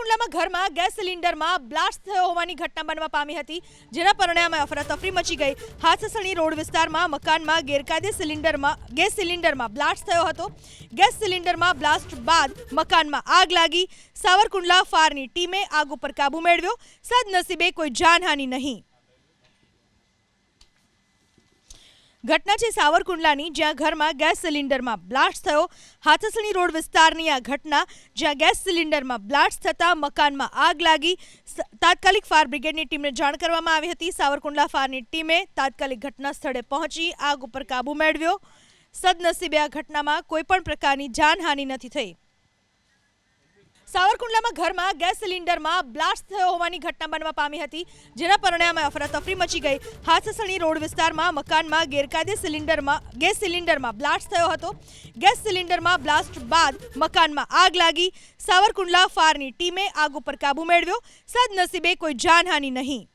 સાવરકુંડલામાં ઘરમાં gas સિલિન્ડરમાં blast થયો હોવાની ઘટના બનવા પામી હતી, જેના પરિણામે અફરાતફરી મચી ગઈ. હાથસણી રોડ વિસ્તારમાં, મકાનમાં, ગેરકાયદે સિલિન્ડરમાં, ગેસ સિલિન્ડરમાં બ્લાસ્ટ થયો હતો. ગેસ સિલિન્ડરમાં બ્લાસ્ટ બાદ મકાનમાં આગ લાગી. સાવરકુંડલા ફાયરની ટીમે આગ ઉપર કાબુ મેળવ્યો. સદનસીબે કોઈ જાનહાનિ નહીં. ઘટના છે સાવરકુંડલાની, જ્યાં ઘરમાં ગેસ સિલિન્ડરમાં બ્લાસ્ટ થયો. હાથસણી રોડ વિસ્તારની આ ઘટના, જ્યાં ગેસ સિલિન્ડરમાં બ્લાસ્ટ થતાં મકાનમાં આગ લાગી. તાત્કાલિક ફાયર બ્રિગેડની ટીમને જાણ કરવામાં આવી હતી. સાવરકુંડલા ફાયરની ટીમે તાત્કાલિક ઘટના સ્થળે પહોંચી, આગ ઉપર કાબુ મેળવ્યો. સદનસીબે આ ઘટનામાં કોઈપણ પ્રકારની જાનહાનિ નથી થઈ. સાવરકુંડલામાં ઘરમાં ગેસ સિલિન્ડરમાં બ્લાસ્ટ થયો હોવાની ઘટના બનવા પામી હતી, જેના પરિણામે અફરાતફરી મચી ગઈ. હાથસણી રોડ વિસ્તારમાં, મકાનમાં, ગેરકાયદે સિલિન્ડરમાં, ગેસ સિલિન્ડરમાં બ્લાસ્ટ થયો હતો. ગેસ સિલિન્ડરમાં બ્લાસ્ટ બાદ મકાનમાં આગ લાગી. સાવરકુંડલા ફારની ટીમે આગ ઉપર કાબુ મેળવ્યો. સદનસીબે કોઈ જાનહાનિ નહીં.